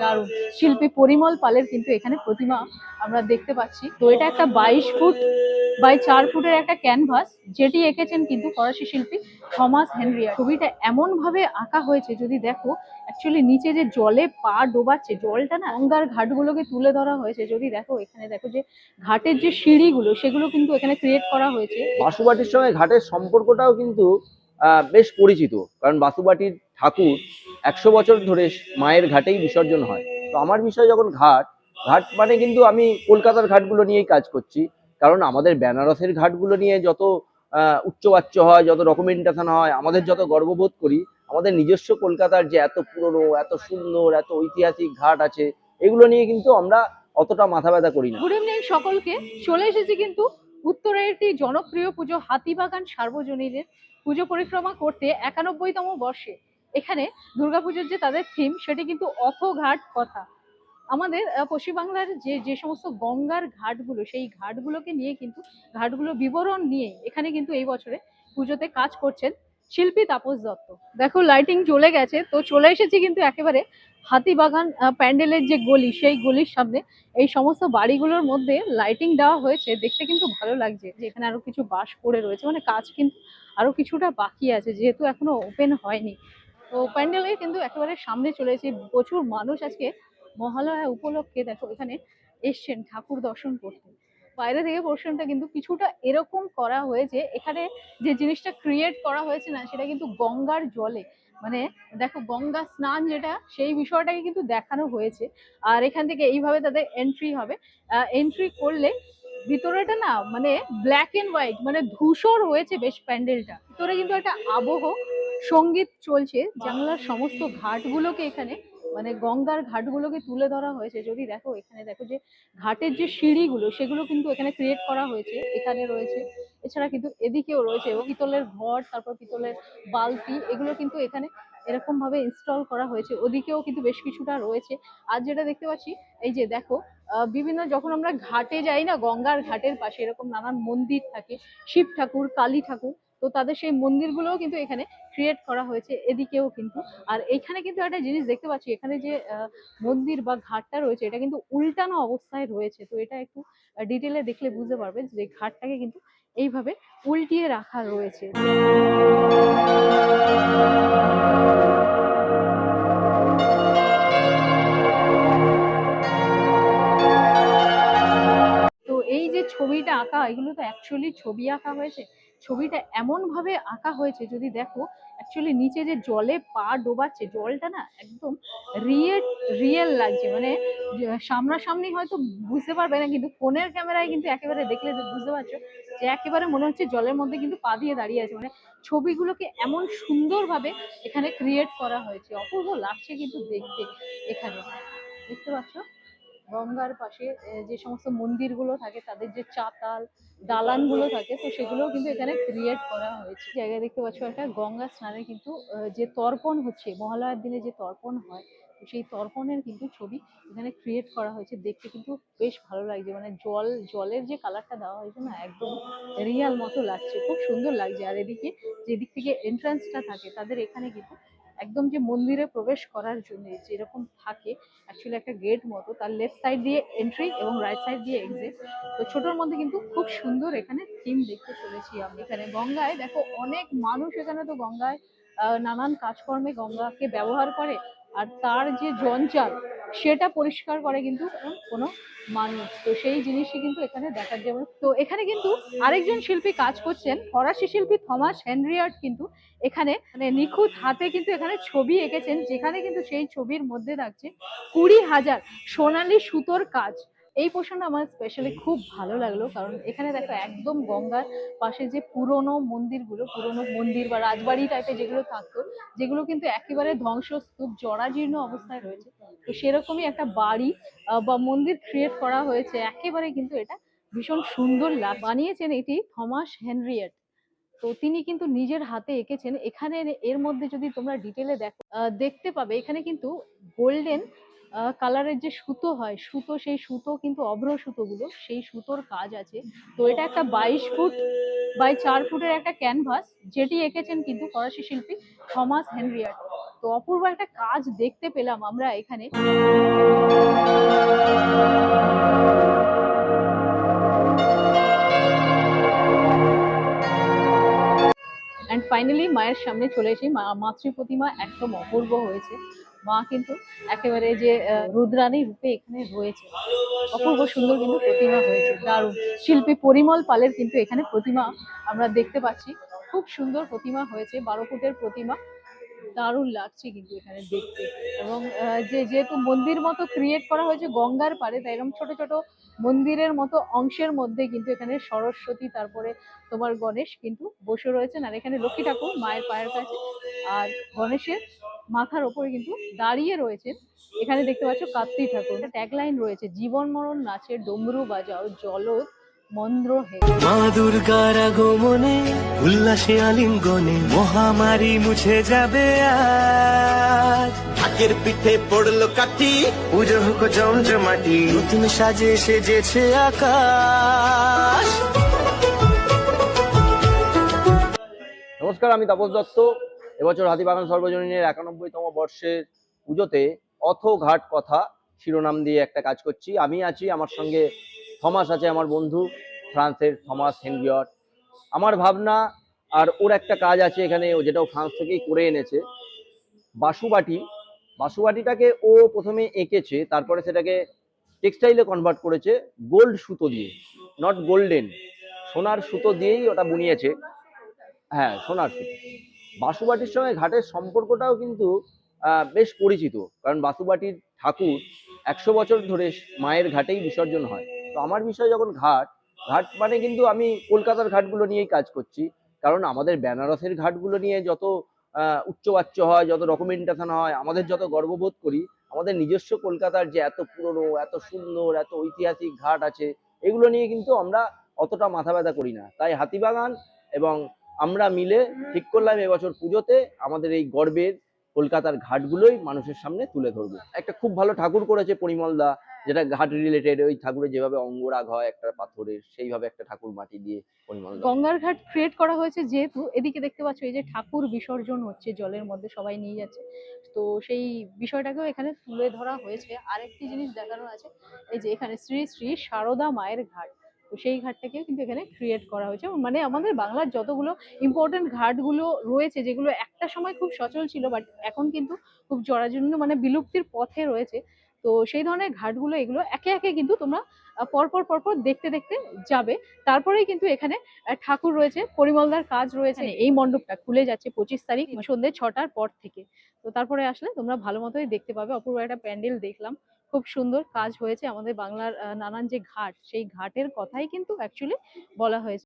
দারুণ। শিল্পী পরিমল পালের কিন্তু এখানে প্রতিমা আমরা দেখতে পাচ্ছি। তো এটা একটা বাইশ ফুট বাই চার ফুটের একটা ক্যানভাস, যেটি এঁকেছেন কিন্তু ফরাসি শিল্পী থমাস হেনরিয়া ছবিটা এমন ভাবে আঁকা হয়েছে, যদি দেখো অ্যাকচুয়ালি নিচে যে জলে পা ডোবাচ্ছে, জলটা না গঙ্গার ঘাটগুলোকে তুলে ধরা হয়েছে। যদি দেখো, এখানে দেখো যে ঘাটের যে সিঁড়িগুলো, সেগুলো কিন্তু এখানে ক্রিয়েট করা হয়েছে। বাসুবাটির সঙ্গে ঘাটের সম্পর্কটাও কিন্তু বেশ পরিচিত। কারণ বাসুবাটির ঠাকুর একশো বছর ধরে মায়ের ঘাটেই বিসর্জন হয়। তো আমার বিষয় যখন ঘাট ঘাট মানে কিন্তু আমি কলকাতার ঘাটগুলো নিয়েই কাজ করছি। কারণ আমাদের বেনারসের ঘাটগুলো নিয়ে যত উচ্চবাচ্য হয়, যত ডকুমেন্টেশন হয়, আমাদের যত গর্ববোধ করি, আমাদের নিজস্ব কলকাতার যে এত পুরনো, এত সুন্দর, এত ঐতিহাসিক ঘাট আছে, এগুলো নিয়ে কিন্তু আমরা অতটা মাথা ব্যথা করি না। গুড ইভিনিং সকলকে, চলে এসেছি কিন্তু উত্তরের একটি জনপ্রিয় পুজো, হাতিবাগান সার্বজনীনের পুজো পরিক্রমা করতে একানব্বইতম বর্ষে। এখানে দুর্গাপুজোর যে তাদের থিম সেটি কিন্তু অথঘাট কথা। আমাদের পশ্চিমবাংলার যে যে সমস্ত গঙ্গার ঘাটগুলো, সেই ঘাটগুলোকে নিয়ে কিন্তু ঘাটগুলো বিবরণ নিয়ে এখানে কিন্তু এই বছরে পুজোতে কাজ করছেন শিল্পী তাপস দত্ত। দেখো লাইটিং চলে গেছে, তো চলে এসেছি কিন্তু একেবারে হাতিবাগান প্যান্ডেলের যে গলি, সেই গলির সামনে। এই সমস্ত বাড়িগুলোর মধ্যে লাইটিং দেওয়া হয়েছে, দেখতে কিন্তু ভালো লাগছে। যে এখানে আরও কিছু বাঁশ পড়ে রয়েছে মানে কাজ কিন্তু আরও কিছুটা বাকি আছে, যেহেতু এখনও ওপেন হয়নি। তো প্যান্ডেলে কিন্তু একেবারে সামনে চলে এসেছি। প্রচুর মানুষ আজকে মহালয়া উপলক্ষে দেখো এখানে এসছেন ঠাকুর দর্শন করতে। বাইরে থেকে পোর্শনটা কিন্তু কিছুটা এরকম করা হয়েছে। এখানে যে জিনিসটা ক্রিয়েট করা হয়েছে না, সেটা কিন্তু গঙ্গার জলে। মানে দেখো গঙ্গা স্নান যেটা, সেই বিষয়টাকে কিন্তু দেখানো হয়েছে। আর এখান থেকে এইভাবে তাদের এন্ট্রি হবে। এন্ট্রি করলে ভিতরেটা না মানে ব্ল্যাক এন্ড হোয়াইট মানে ধূসর হয়েছে বেশ প্যান্ডেলটা। ভিতরে কিন্তু একটা আবহ সংগীত চলছে জানলার সমস্ত ঘাটগুলোকে এখানে মানে গঙ্গার ঘাটগুলোকে তুলে ধরা হয়েছে। যদি দেখো এখানে দেখো যে ঘাটের যে সিঁড়িগুলো সেগুলো কিন্তু এখানে ক্রিয়েট করা হয়েছে। এখানে রয়েছে এছাড়া কিন্তু এদিকেও রয়েছে এবং পিতলের ঘর তারপর পিতলের বালতি এগুলো কিন্তু এখানে এরকম ভাবে ইনস্টল করা হয়েছে। ওদিকেও কিন্তু বেশ কিছুটা রয়েছে। আর যেটা দেখতে পাচ্ছি এই যে দেখো বিভিন্ন যখন আমরা ঘাটে যাই না গঙ্গার ঘাটের পাশে এরকম নানান মন্দির থাকে শিব ঠাকুর কালী ঠাকুর তো তাদের সেই মন্দিরগুলোও কিন্তু এখানে ক্রিয়েট করা হয়েছে, এদিকেও কিন্তু। আর এখানে কিন্তু একটা জিনিস দেখতে পাচ্ছি, এখানে যে মন্দির বা ঘাটটা রয়েছে, এটা কিন্তু উল্টানো অবস্থায় রয়েছে। তো এটা একটু ডিটেলে দেখলে বুঝতে পারবেন যে ঘাটটাকে কিন্তু এইভাবে উল্টিয়ে রাখা রয়েছে। ছবিটা আঁকা, এগুলো তো অ্যাকচুয়ালি ছবি আঁকা হয়েছে। ছবিটা এমন ভাবে আঁকা হয়েছে, যদি দেখো অ্যাকচুয়ালি নিচে যে জলে পা ডোবাচ্ছে, জলটা না একদম রিয়েল রিয়েল লাগছে। মানে সামনাসামনি হয়তো বুঝতে পারবে না, কিন্তু ফোনের ক্যামেরায় কিন্তু একেবারে দেখলে বুঝতে পারছ যে একেবারে মনে হচ্ছে জলের মধ্যে কিন্তু পা দিয়ে দাঁড়িয়ে আছে। মানে ছবিগুলোকে এমন সুন্দরভাবে এখানে ক্রিয়েট করা হয়েছে। অপূর্ব লাগছে কিন্তু দেখতে এখানে। দেখতে পাচ্ছ গঙ্গার পাশে যে সমস্ত মন্দিরগুলো থাকে, তাদের যে চাতাল, দালানগুলো থাকে, তো সেগুলোও কিন্তু এখানে ক্রিয়েট করা হয়েছে। জায়গায় দেখতে পাচ্ছ একটা গঙ্গা স্নানে কিন্তু যে তর্পণ হচ্ছে, মহালয়ার দিনে যে তর্পণ হয় সেই তর্পণের কিন্তু ছবি এখানে ক্রিয়েট করা হয়েছে। দেখতে কিন্তু বেশ ভালো লাগছে মানে জল, জলের যে কালারটা দেওয়া হয়েছে না, একদম রিয়াল মতো লাগছে, খুব সুন্দর লাগছে। আর এদিকে, যেদিক থেকে এন্ট্রান্সটা থাকে, তাদের এখানে কিন্তু একদম যে মন্দিরে প্রবেশ করার জন্য যেরকম থাকে অ্যাকচুয়ালি একটা গেট মতো, তার লেফট সাইড দিয়ে এন্ট্রি এবং রাইট সাইড দিয়ে এক্সিট তো ছোটোর মধ্যে কিন্তু খুব সুন্দর এখানে থিম দেখতে চলেছি আমি। এখানে গঙ্গায় দেখো অনেক মানুষ এখানে তো গঙ্গায় নানান কাজকর্মে গঙ্গাকে ব্যবহার করে। আর তার যে জঞ্জাল সেটা পরিষ্কার করে কিন্তু কোনো মানুষ। তো সেই জিনিসই কিন্তু এখানে দেখার যেমন তো এখানে কিন্তু আরেকজন শিল্পী কাজ করছেন। ফরাসি শিল্পী থমাস হেনরিয়ার্ট কিন্তু এখানে মানে নিখুঁত হাতে কিন্তু এখানে ছবি এঁকেছেন, যেখানে কিন্তু সেই ছবির মধ্যে থাকছে কুড়ি হাজার সোনালি সুতোর কাজ। এই পোর্শনটা আমার স্পেশালি খুব ভালো লাগল, কারণ এখানে দেখো একদম গঙ্গার পাশে যে পুরনো মন্দিরগুলো, পুরনো মন্দির বা রাজবাড়ি টাইপের যেগুলো থাকতো, যেগুলো কিন্তু একেবারে ধ্বংসস্তূপ, জরাজীর্ণ অবস্থায় রয়েছে। তো সেরকমই একটা বাড়ি বা মন্দির ক্রিয়েট করা হয়েছে, একেবারে কিন্তু এটা ভীষণ সুন্দর লাগ, বানিয়েছেন এটি থমাস হেনরিয়েট। তো তিনি কিন্তু নিজের হাতে এঁকেছেন। এখানে এর মধ্যে যদি তোমরা ডিটেলে দেখো দেখতে পাবে, এখানে কিন্তু গোল্ডেন কালারের যে সুতো হয়, সুতো, সেই সুতো কিন্তু অভ্র সুতোগুলো, সেই সুতোর কাজ আছে। তো এটা একটা বাইশ ফুট বাই চার ফুটের একটা ক্যানভাস, যেটি এঁকেছেন কিন্তু ফরাসি শিল্পী থমাস হেনরিয়ার তো অপূর্ব একটা কাজ দেখতে পেলাম আমরা এখানে। অ্যান্ড ফাইনালি মায়ের সামনে চলে এসে মাতৃ প্রতিমা একদম অপূর্ব হয়েছে। মা কিন্তু একেবারে যে রুদ্রাণী রূপে এখানে রয়েছে। অপূর্ব সুন্দর কিন্তু প্রতিমা হয়েছে দারুণ। শিল্পী পরিমল পালের কিন্তু এখানে প্রতিমা আমরা দেখতে পাচ্ছি। খুব সুন্দর প্রতিমা হয়েছে, বারো ফুটের প্রতিমা। দারুণ লাগছে কিন্তু এখানে দেখতে। এবং যে যেহেতু মন্দির মতো ক্রিয়েট করা হয়েছে গঙ্গার পারে তাই এরকম ছোট ছোট মন্দিরের মতো অংশের মধ্যে কিন্তু এখানে সরস্বতী, তারপরে তোমার গণেশ কিন্তু বসে রয়েছেন। আর এখানে লক্ষ্মী ঠাকুর মায়ের পায়ের কাছে। আর গণেশের মাথার ওপরে কিন্তু দাঁড়িয়ে রয়েছেন এখানে দেখতে পাচ্ছ কার্তিক ঠাকুর। ট্যাগলাইন রয়েছে জীবন মরণ নাচে ডমরু বাজাও জলদ মন্দ্র হে। মা দুর্গার আগমনে উল্লাসে আলিঙ্গনে মহামারী মুছে যাবে আজ। ঢাকের পিঠে পড়ল কাঠি। পুজো হোক জমজমাটি নতুন সাজে সেজেছে আকাশ। নমস্কার আমি তাপস দত্ত। এবছর হাতিবাগান সর্বজনীনের একানব্বইতম বর্ষের পুজোতে অথ ঘাট কথা শিরোনাম দিয়ে একটা কাজ করছি। আমি আছি, আমার সঙ্গে থমাস আছে, আমার বন্ধু ফ্রান্সের থমাস হেনরিয়ট। আমার ভাবনা আর ওর একটা কাজ আছে এখানে, ও যেটা ও ফ্রান্স থেকেই করে এনেছে। বাসুবাটি, বাসুবাটিটাকে ও প্রথমে এঁকেছে, তারপরে সেটাকে টেক্সটাইলে কনভার্ট করেছে গোল্ড সুতো দিয়ে। নট গোল্ডেন সোনার সুতো দিয়েই ওটা বুনিয়েছে। হ্যাঁ সোনার সুতো। বাসুবাটির সঙ্গে ঘাটের সম্পর্কটাও কিন্তু বেশ পরিচিত। কারণ বাসুবাটির ঠাকুর একশো বছর ধরে মায়ের ঘাটেই বিসর্জন হয়। তো আমার বিষয় যখন ঘাট ঘাট মানে কিন্তু আমি কলকাতার ঘাটগুলো নিয়েই কাজ করছি। কারণ আমাদের বেনারসের ঘাটগুলো নিয়ে যত উচ্চবাচ্য হয়, যত ডকুমেন্টেশন হয়, আমাদের যত গর্ববোধ করি, আমাদের নিজস্ব কলকাতার যে এত পুরনো, এত সুন্দর, এত ঐতিহাসিক ঘাট আছে, এগুলো নিয়ে কিন্তু আমরা অতটা মাথা ব্যথা করি না। তাই হাতিবাগান এবং আমরা মিলে ঠিক করলাম এবছর পুজোতে আমাদের এই গর্বের কলকাতার ঘাটগুলোই মানুষের সামনে তুলে ধরবো। একটা খুব ভালো ঠাকুর করেছে পরিমল দা, যেটা ঘাট রিলেটেড ওই ঠাকুরের যেভাবে অঙ্গরাগ হয় একটা পাথরের, সেইভাবে একটা ঠাকুর মাটি দিয়ে পরিমল দা। গঙ্গার ঘাট ক্রিয়েট করা হয়েছে যেহেতু এদিকে দেখতে পাচ্ছ এই যে ঠাকুর বিসর্জন হচ্ছে, জলের মধ্যে সবাই নিয়ে যাচ্ছে। তো সেই বিষয়টাকেও এখানে তুলে ধরা হয়েছে। আরেকটি জিনিস দেখানো আছে, এই যে এখানে শ্রী শ্রী সারদা মায়ের ঘাট। তো সেই ঘাটটাকেও কিন্তু এখানে ক্রিয়েট করা হয়েছে মানে আমাদের বাংলার যতগুলো ইম্পর্টেন্ট ঘাটগুলো রয়েছে যেগুলো একটা সময় খুব সচল ছিল বাট এখন কিন্তু খুব জরাজীর্ণ মানে বিলুপ্তির পথে রয়েছে। তো সেই ধরনের ঘাটগুলো এগুলো একে একে কিন্তু তোমরা পরপর পরপর দেখতে দেখতে যাবে। তারপরেই কিন্তু এখানে ঠাকুর রয়েছে পরিমলদার কাজ রয়েছে এই মণ্ডপটা খুলে যাচ্ছে পঁচিশ তারিখ সন্ধ্যে ছটার পর থেকে। তো তারপরে আসলে তোমরা ভালো মতোই দেখতে পাবে। অপূর্ব একটা প্যান্ডেল দেখলাম। খুব সুন্দর কাজ হয়েছে আমাদের বাংলার নানান যে ঘাট, সেই ঘাটের কথাই কিন্তু অ্যাকচুয়ালি বলা হয়েছে।